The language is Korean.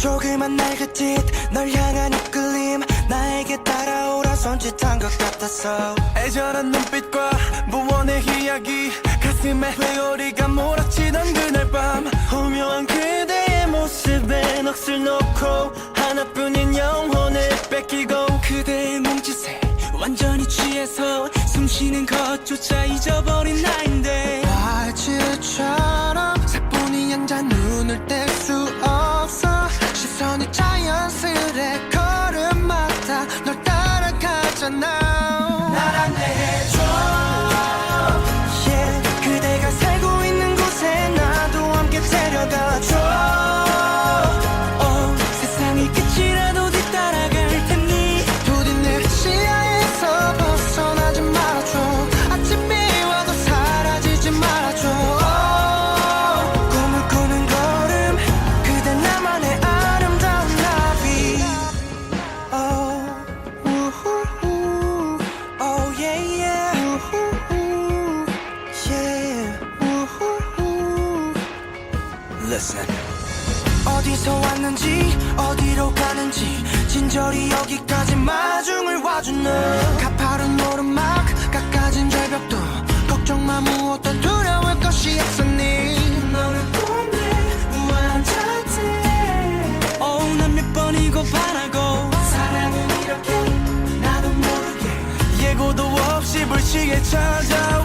조그만 날그짓 널 향한 이끌림. 나에게 따라오라 손짓한 것 같았어 애절한 눈빛과 무언의 이야기. 가슴에 회오리가 몰아치던 그날 밤. 오묘한 그대의 모습에 넋을 놓고 하나뿐인 영혼을 뺏기고 그대의 몸짓에 완전히 취해서 숨쉬는 것조차 잊어버린 나인데. 발치처 따 Listen. 어디서 왔는지 어디로 가는지 진저리 여기까지 마중을 너 가파른 오르막 깎아진 절벽도 걱정 마 무엇도 두려울 것이 없었니. 너를 뽐내 무한한 자태 oh, 난몇 번이고 바라고 사랑은 이렇게 나도 모르게 예고도 없이 불시에 찾아와